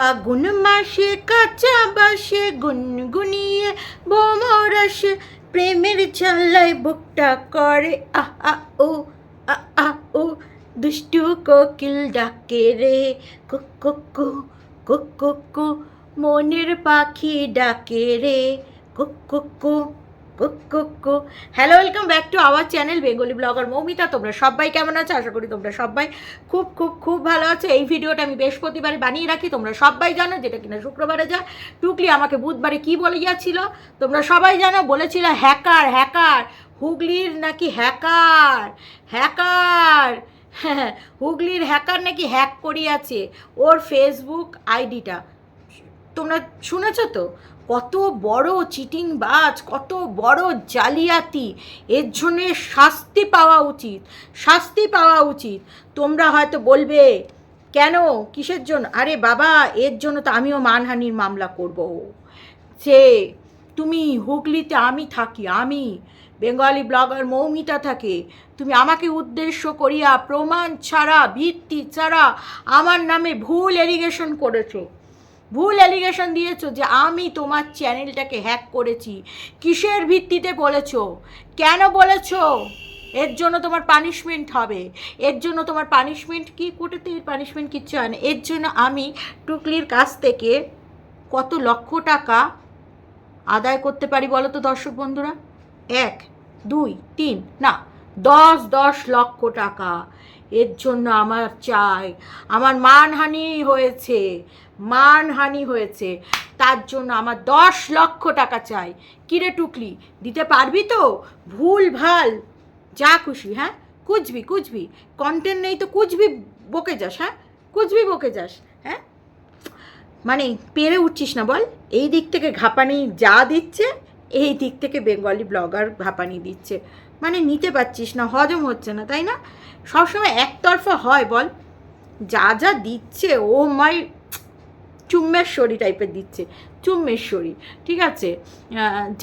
আগুন মাসে, কাঁচা বাসে গুনগুনিয়ে বোমরসে প্রেমের ঝাল্লায় বুকটা করে। আ আ ও আ আ ও, দুষ্টু কোকিল ডাকে রে। কুক কুক মনের পাখি ডাকে রে। কুক cook hello welcome back to our channel Bengali blogger Moumita তোমরা সবাই কেমন আছো? আশা করি তোমরা সবাই খুব খুব খুব ভালো আছে। এই ভিডিওটা আমি বৃহস্পতিবারে বানিয়ে রাখি। তোমরা সবাই জানো যেটা কিনা শুক্রবারে যা টুকলি আমাকে বুধবারে কি বলে গিয়েছিল তোমরা সবাই জানো বলেছিল হ্যাকার হ্যাকার। হুগলির নাকি হ্যাকার? হ্যাকার! হ্যাঁ হুগলির হ্যাকার নাকি হ্যাক করিয়াছে ওর ফেসবুক আইডিটা। তোমরা শুনেছো তো? কত বড় চিটিং বাজ কত বড় জালিয়াতি। এর জন্যে শাস্তি পাওয়া উচিত, শাস্তি পাওয়া উচিত। তোমরা হয়তো বলবে, কেন? কিসের জন্য? আরে বাবা, এর জন্য তো আমিও মানহানির মামলা করব। সে, তুমি হুগলিতে আমি থাকি, আমি বেঙ্গলি ব্লগার মৌমিতা থাকে। তুমি আমাকে উদ্দেশ্য করিয়া প্রমাণ ছাড়া, ভিত্তি ছাড়া আমার নামে ভুল এলিগেশন করেছ। ভুল অ্যালিগেশন দিয়েছ যে আমি তোমার চ্যানেলটাকে হ্যাক করেছি। কিসের ভিত্তিতে বলেছ? কেন বলেছ? এর জন্য তোমার পানিশমেন্ট হবে। এর জন্য তোমার পানিশমেন্ট কি? কোর্টেতে এর পানিশমেন্ট কিচ্ছু হয় না। এর জন্য আমি টুকলির কাছ থেকে কত লক্ষ টাকা আদায় করতে পারি বলো তো দর্শক বন্ধুরা? এক, দুই, তিন, না, দশ দশ লক্ষ টাকা। এর জন্য আমার চাই। আমার মানহানি হয়েছে মানহানি হয়েছে। তার জন্য আমার দশ লক্ষ টাকা চাই। কিরে টুকলি, দিতে পারবি তো? ভুল ভালো। যা খুশি হ্যাঁ? কুচবি কুচবি কন্টেন্ট নেই তো কুচবি বকে যাস হ্যাঁ? কুচবি বকে যাস হ্যাঁ? মানে পেরে উঠছিস না বল? এই দিক থেকে ঘাপানি যা দিচ্ছে, এই দিক থেকে বেঙ্গলি ব্লগার ঘাপানি দিচ্ছে। মানে নিতে পারছিস না, হজম হচ্ছে না, তাই না? সবসময় একতরফা হয়, বল। যা যা দিচ্ছে, ও মাই, চুম্মেশ্বরী টাইপের দিচ্ছে, চুম্মেশ্বরী, ঠিক আছে?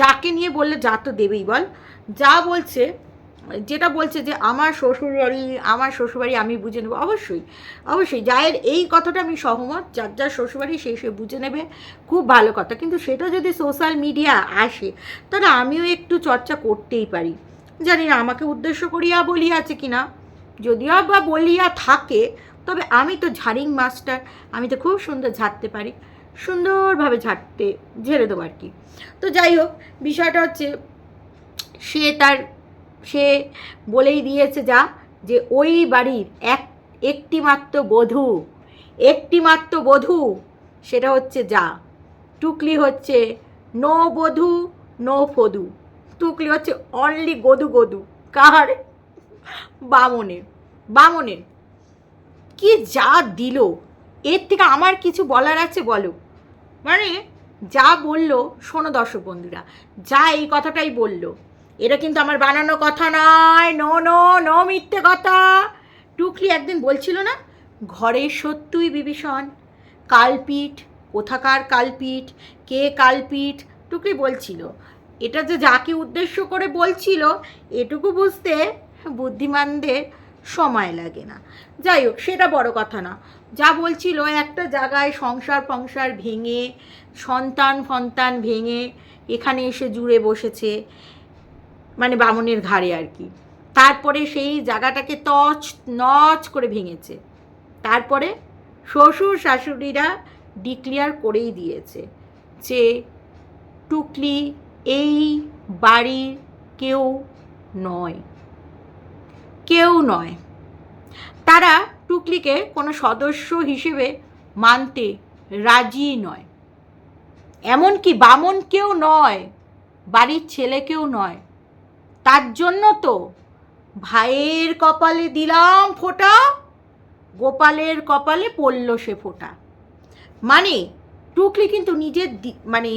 যাকে নিয়ে বললে যা তো দেবেই, বল। যা বলছে, যেটা বলছে যে আমার শ্বশুরবাড়ি আমার শ্বশুরবাড়ি আমি বুঝে নেব, অবশ্যই অবশ্যই। যায়ের এই কথাটা আমি সহমত, যার যার শ্বশুরবাড়ি সে সে বুঝে নেবে, খুব ভালো কথা। কিন্তু সেটা যদি সোশ্যাল মিডিয়া আসে, তাহলে আমিও একটু চর্চা করতেই পারি। জানি না, আমাকে উদ্দেশ্য করিয়া বলিয়াছে কিনা। যদিও বা বলিয়া থাকে, তবে আমি তো ঝাড়িং মাস্টার, আমি তো খুব সুন্দর ঝাড়তে পারি। সুন্দরভাবে ঝাড়তে ঝেড়ে দেবো আর কি। তো যাই হোক, বিষয়টা হচ্ছে, সে তার, সে বলেই দিয়েছে যা, যে ওই বাড়ির এক একটি মাত্র বধূ একটি মাত্র বধূ, সেটা হচ্ছে যা। টুকলি হচ্ছে, নো বধূ, নো ফদু। টুকলি হচ্ছে অনলি গদু গদু। কার বামনের। বামনের। কি যা দিল? এর থেকে আমার কিছু বলার আছে বলো। মানে যা বলল, শোনো দর্শক বন্ধুরা, যা এই কথাটাই বলল। এটা কিন্তু আমার বানানো কথা নয়। নো নো নো মিথ্যে কথা। টুকলি একদিন বলছিল না? ঘরে সত্যই বিভীষণ। কালপিঠ, কোথাকার কালপিঠ, কে কালপিঠ? টুকলি বলছিল। এটা যে যাকে উদ্দেশ্য করে বলছিল, এটুকু বুঝতে বুদ্ধিমানদের সময় লাগে না। যাই হোক, সেটা বড় কথা না। যা বলছিল একটা জায়গায় সংসার ফংসার ভেঙে, সন্তান ফন্তান ভেঙে এখানে এসে জুড়ে বসেছে মানে বামনের ঘাড়ে আর কি। তারপরে সেই জায়গাটাকে তছ, নচ করে ভেঙেছে। তারপরে শ্বশুর শাশুড়িরা ডিক্লিয়ার করেই দিয়েছে যে, টুকলি এই বাড়ির কেউ নয়। কেউ নয়। তারা টুকলিকে কোনো সদস্য হিসেবে মানতে রাজি নয়। এমনকি বামন কেউ নয়, বাড়ির ছেলে কেউ নয়। তার জন্য তো ভাইয়ের কপালে দিলাম ফোঁটা, গোপালের কপালে পড়ল সে ফোঁটা। মানে টুকলি কিন্তু নিজের মানে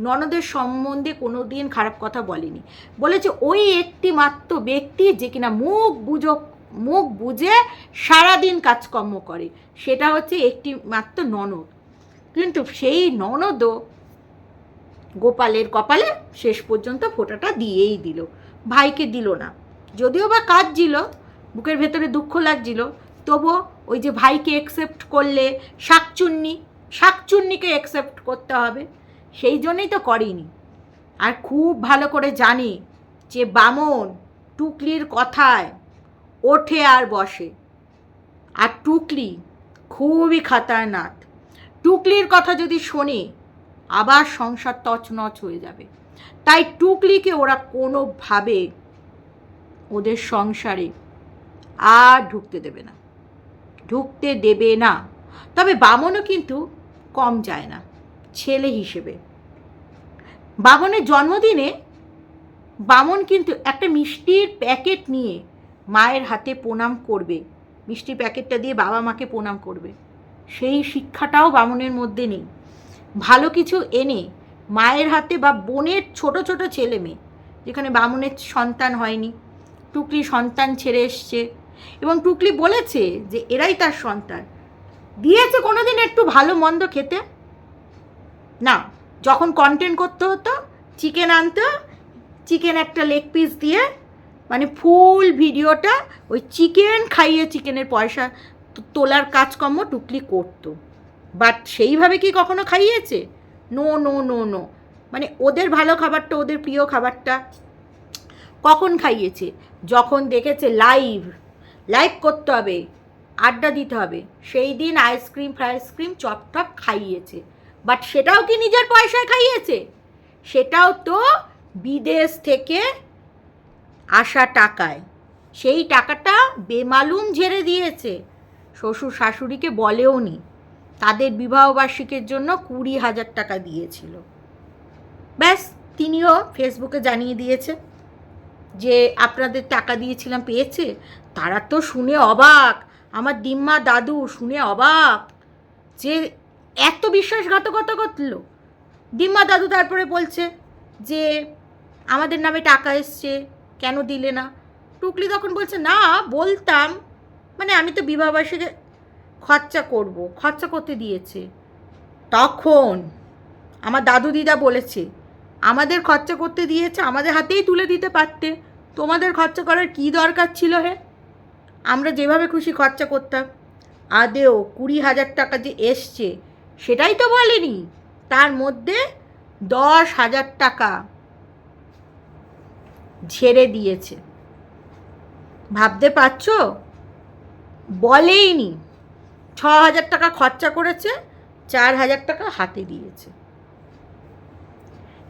ননদের সম্বন্ধে কোনো দিন খারাপ কথা বলেনি। বলেছে, ওই একটি মাত্র ব্যক্তি যে কিনা মুখ বুঝো মুখ বুঝে সারাদিন কাজকর্ম করে, সেটা হচ্ছে একটি মাত্র ননদ। কিন্তু সেই ননদও গোপালের কপালে শেষ পর্যন্ত ফোঁটাটা দিয়েই দিল। ভাইকে দিল না। যদিও বা কাজ কাঁদছিল, বুকের ভেতরে দুঃখ লাগছিল, তবুও ওই যে ভাইকে একসেপ্ট করলে শাকচুন্নি শাকচুন্নিকে অ্যাকসেপ্ট করতে হবে, সেই জন্যই তো করিনি। আর খুব ভালো করে জানি যে বামন টুকলির কথায় ওঠে আর বসে। আর টুকলি খুবই খাতারনাথ টুকলির কথা যদি শোনে, আবার সংসার তছনছ হয়ে যাবে। তাই টুকলিকে ওরা কোনোভাবে ওদের সংসারে আর ঢুকতে দেবে না। ঢুকতে দেবে না। তবে বামনও কিন্তু কম যায় না, ছেলে হিসেবে। বামনের জন্মদিনে বামন কিন্তু একটা মিষ্টির প্যাকেট নিয়ে মায়ের হাতে প্রণাম করবে। মিষ্টির প্যাকেটটা দিয়ে বাবা মাকে প্রণাম করবে। সেই শিক্ষাটাও বামনের মধ্যে নেই। ভালো কিছু এনে মায়ের হাতে বা বোনের ছোট ছোট ছেলে মেয়ে, যেখানে বামনের সন্তান হয়নি, টুকলি সন্তান ছেড়ে এসছে এবং টুকলি বলেছে যে এরাই তার সন্তান। দিয়েছে কোনোদিন একটু ভালো মন্দ খেতে? না, যখন কন্টেন্ট করতে হতো চিকেন আনতো চিকেন একটা লেগ পিস দিয়ে মানে ফুল ভিডিওটা ওই চিকেন খাইয়ে চিকেনের পয়সা তোলার কাজকর্ম টুকলি করতো। বাট সেইভাবে কি কখনো খাইয়েছে? নো নো নো নো মানে ওদের ভালো খাবারটা, ওদের প্রিয় খাবারটা কখন খাইয়েছে? যখন দেখেছে লাইভ লাইভ করতে হবে। আড্ডা দিতে হবে। সেই দিন আইসক্রিম ফ্রাইসক্রিম চপ টপ খাইয়েছে। বাট সেটাও কি নিজের পয়সায় খাইয়েছে? সেটাও তো বিদেশ থেকে আসা টাকায়। সেই টাকাটা বেমালুম ঝেড়ে দিয়েছে। শ্বশুর শাশুড়িকে বলেও নি। তাদের বিবাহবার্ষিকীর জন্য কুড়ি হাজার টাকা দিয়েছিল। ব্যাস, তিনিও ফেসবুকে জানিয়ে দিয়েছে যে, আপনাদের টাকা দিয়েছিলাম, পেয়েছে? তারা তো শুনে অবাক। আমার দিম্মা দাদু শুনে অবাক যে এত বিশ্বাসঘাতকতা করল। দিম্মা দাদু তারপরে বলছে যে আমাদের নামে টাকা এসছে, কেন দিলে না? টুকলি তখন বলছে, না, বলতাম। মানে আমি তো বিবাহবার্ষিকে খরচা করব, খরচা করতে দিয়েছে। তখন আমার দাদু দিদা বলেছে, আমাদের খরচা করতে দিয়েছে, আমাদের হাতেই তুলে দিতে পারতে। তোমাদের খরচা করার কি দরকার ছিল হে? আমরা যেভাবে খুশি খরচা করতাম, আদেও কুড়ি হাজার টাকা যে এসছে, সেটাই তো বলেনি। তার মধ্যে দশ হাজার টাকা ঝেড়ে দিয়েছে। ভাবতে পারছ? বলেইনি। ছ হাজার টাকা খরচা করেছে, চার হাজার টাকা হাতে দিয়েছে।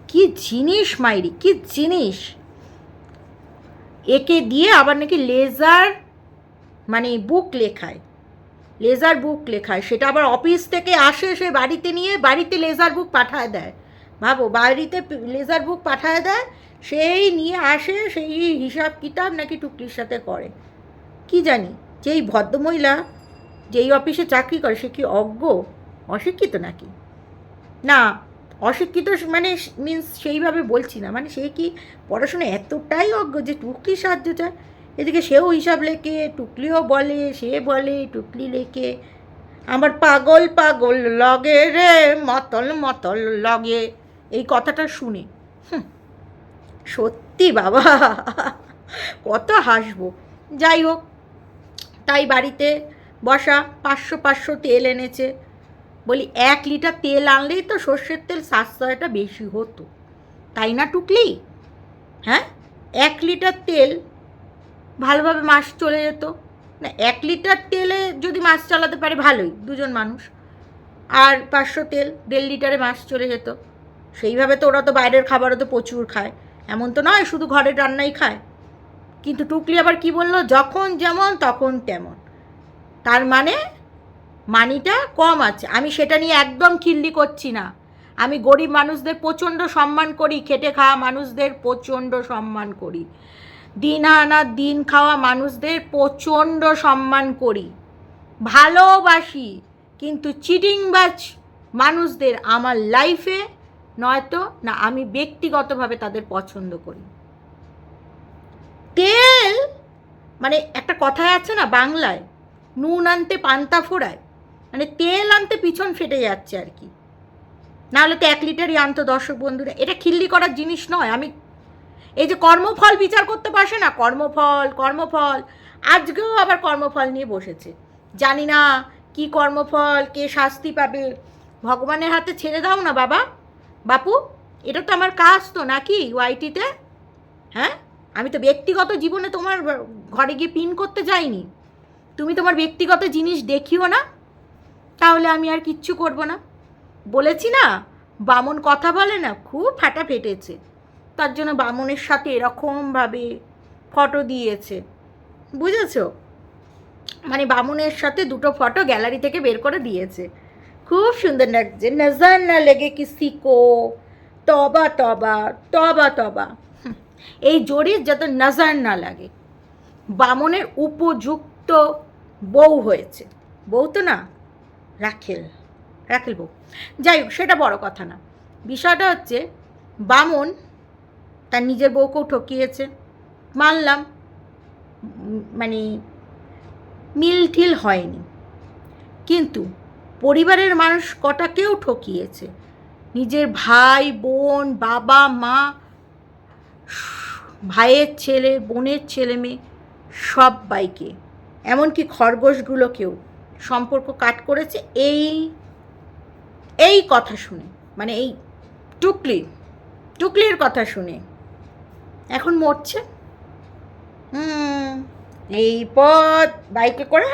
কি জিনিস মাইরি, কি জিনিস? একে দিয়ে আবার নাকি লেজার মানে বুক লেখায় লেজার বুক লেখায়, সেটা আবার অফিস থেকে আসে সে বাড়িতে নিয়ে বাড়িতে লেজার বুক পাঠায় দেয়। ভাবো, বাড়িতে লেজার বুক পাঠায় দেয়, সেই নিয়ে আসে, সেই হিসাব কিতাব নাকি টুকলির সাথে করে। কি জানি, যেই ভদ্রমহিলা যেই অফিসে চাকরি করে, সে কি অজ্ঞ, অশিক্ষিত নাকি? না, অশিক্ষিত মানে মিন্স সেইভাবে বলছি না মানে সে কি পড়াশোনা এতটাই অজ্ঞ যে টুকলি সাহায্য চায়? এদিকে সেও হিসাব লেখে, টুকলিও বলে, সে বলে, টুকলি লেখে। আমার পাগল পাগল লগে রে, মতল মতল লগে। এই কথাটা শুনে সত্যি বাবা, কত হাসবো। যাই হোক, তাই বাড়িতে বসা পাঁচশো পাঁচশো তেল এনেছে। বলি, এক লিটার তেল আনলেই তো সর্ষের তেল সাশ্রয়টা বেশি হতো। তাই না, টুকলি? হ্যাঁ এক লিটার তেল ভালোভাবে মাস চলে যেত। না, এক লিটার তেলে যদি মাস চালাতে পারে ভালোই, দুজন মানুষ। আর পাঁচশো তেল, দেড় লিটারে মাস চলে যেত। সেইভাবে তো ওরা তো বাইরের খাবারও তো প্রচুর খায়। এমন তো নয়, শুধু ঘরের রান্নাই খায়। কিন্তু টুকলি আবার কি বলল? যখন যেমন, তখন তেমন। তার মানে মানিটা কম আছে। আমি সেটা নিয়ে একদম খিল্লি করছি না। আমি গরিব মানুষদের প্রচণ্ড সম্মান করি, খেটে খাওয়া মানুষদের প্রচণ্ড সম্মান করি। দিন আনা দিন খাওয়া মানুষদের প্রচণ্ড সম্মান করি। ভালোবাসি, কিন্তু চিটিংবাজ মানুষদের আমার লাইফে নয়তো না আমি ব্যক্তিগতভাবে তাদের পছন্দ করি। তেল মানে একটা কথায় আছে না বাংলায়, নুন আনতে পান্তা ফোড়ায় মানে তেল আনতে পিছন ফেটে যাচ্ছে আর কি। নাহলে তো এক লিটারই আনতো দর্শক বন্ধুরা। এটা খিল্লি করার জিনিস নয়, আমি এই যে কর্মফল বিচার করতে পারছে না, কর্মফল কর্মফল। আজকেও আবার কর্মফল নিয়ে বসেছে। জানি না কি কর্মফল, কে শাস্তি পাবে। ভগবানের হাতে ছেড়ে দাও না বাবা। বাপু, এটা তো আমার কাজ তো নাকি ওয়াইটিতে হ্যাঁ? আমি তো ব্যক্তিগত জীবনে তোমার ঘরে গিয়ে পিন করতে যাইনি। তুমি তোমার ব্যক্তিগত জিনিস দেখিও না। তাহলে আমি আর কিচ্ছু করব না। বলেছি না, বামন কথা বলে না, খুব ফাটা ফেটেছে। তার জন্য বামনের সাথে এরকমভাবে ফটো দিয়েছে। বুঝেছ? মানে বামুনের সাথে দুটো ফটো গ্যালারি থেকে বের করে দিয়েছে। খুব সুন্দর লাগছে নজর না লেগে কো তবা তবা তবা তবা। এই জড়ির যাতে নজর না লাগে। বামনের উপযুক্ত বউ হয়েছে। বউ তো না, রাখেল রাখেল বউ। যাই হোক, সেটা বড় কথা না। বিষয়টা হচ্ছে বামন তার নিজের বউকেও ঠকিয়েছে। মানলাম মানে মিল ঠিল হয়নি। কিন্তু পরিবারের মানুষ কটাকেও ঠকিয়েছে। নিজের ভাই, বোন, বাবা, মা, ভাইয়ের ছেলে, বোনের ছেলে মেয়ে সবাইকে এমনকি খরগোশগুলোকেও সম্পর্ক কাট করেছে এই এই কথা শুনে মানে এই টুকলি, টুকলির কথা শুনে। এখন মরছে। হুম, এই পথ বাইকে করে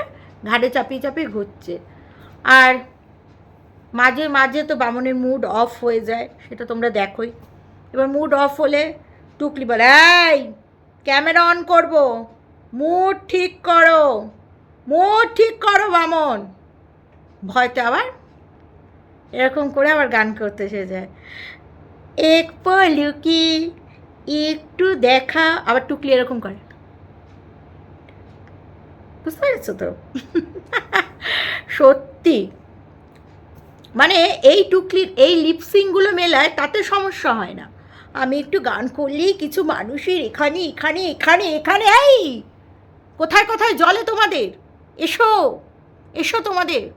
ঘাটে চাপিয়ে চাপিয়ে ঘুরছে। আর মাঝে মাঝে তো বামনের মুড অফ হয়ে যায়, সেটা তোমরা দেখোই। এবার মুড অফ হলে টুকলি বলে, এই ক্যামেরা অন করব। মুড ঠিক করো। মুড ঠিক করো বামন। ভয়তে আবার এরকম করে আবার গান করতে এসে যায়। এক পলুকি একটু দেখা, আবার টুকলি এরকম করে। বুঝতে পেরেছ তো? সত্যি। মানে এই টুকলির, এই লিপসিংগুলো মেলায় তাতে সমস্যা হয় না। আমি একটু গান করলেই কিছু মানুষের এখানে এখানে এখানে এখানে, এই! কোথায় কোথায় জলে তোমাদের? এসো এসো তোমাদের।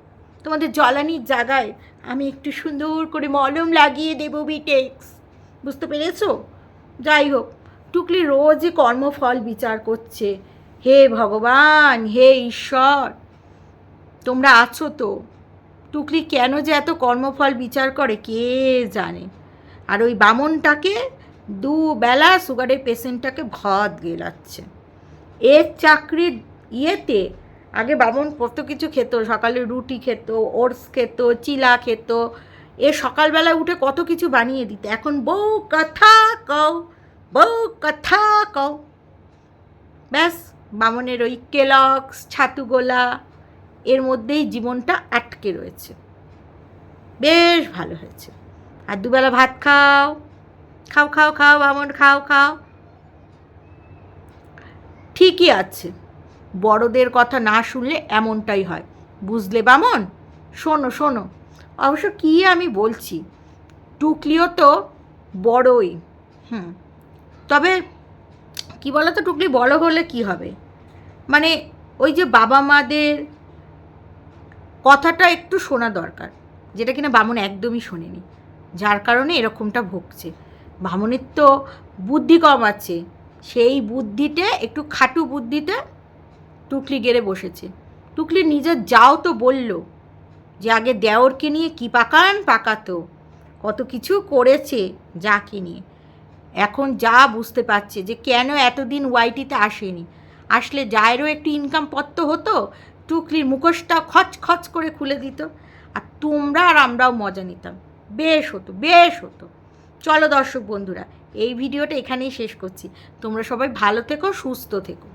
তোমাদের জ্বালানির জায়গায় আমি একটু সুন্দর করে মলম লাগিয়ে দেবো বিটেক্স বুঝতে পেরেছ? যাই হোক, টুকলি রোজই কর্মফল বিচার করছে। হে ভগবান, হে ঈশ্বর, তোমরা আছো তো? টুকলি কেন যে এত কর্মফল বিচার করে কে জানে? আর ওই বামনটাকে দুবেলা সুগারের পেশেন্টটাকে ভাত গেলাচ্ছে। এর চাকরির ইয়েতে আগে বামন কত কিছু খেত, সকালে রুটি খেত, ওটস খেত, চিলা খেত এ সকালবেলা উঠে কত কিছু বানিয়ে দিত। এখন বউ কথা কও, বউ কথা কও। ব্যাস, বামনের ওই কেলক্স ছাতুগোলা, এর মধ্যেই জীবনটা আটকে রয়েছে। বেশ ভালো হয়েছে। আর দুবেলা ভাত খাও। খাও খাও খাও, বামন, খাও খাও। ঠিকই আছে। বড়দের কথা না শুনলে এমনটাই হয়। বুঝলে বামন? শোনো শোনো। অবশ্য কী আমি বলছি? টুকলিও তো বড়ই। হুম। তবে কি বলো তো টুকলি বড় হলে কি হবে? মানে ওই যে বাবা মাদের কথাটা একটু শোনা দরকার, যেটা কিনা বামন একদমই শোনেনি। যার কারণে এরকমটা ভুগছে বামনের তো বুদ্ধি কম আছে। সেই বুদ্ধিতে, একটু খাটু বুদ্ধিতে টুকলি গেড়ে বসেছে। টুকলি নিজের যাও তো বলল। যে আগে দেওরকে নিয়ে কী পাকান পাকাতো, কত কিছু করেছে যাকে নিয়ে। এখন যা বুঝতে পারছে যে কেন এতদিন ওয়াইটিতে আসেনি। আসলে যায়েরও একটু ইনকাম পত্র হতো, টুকলির মুখোশটা খচ খচ করে খুলে দিত। আর তোমরা আর আমরাও মজা নিতাম। বেশ হতো বেশ হতো। চলো দর্শক বন্ধুরা, এই ভিডিওটা এখানেই শেষ করছি। তোমরা সবাই ভালো থেকো, সুস্থ থেকো।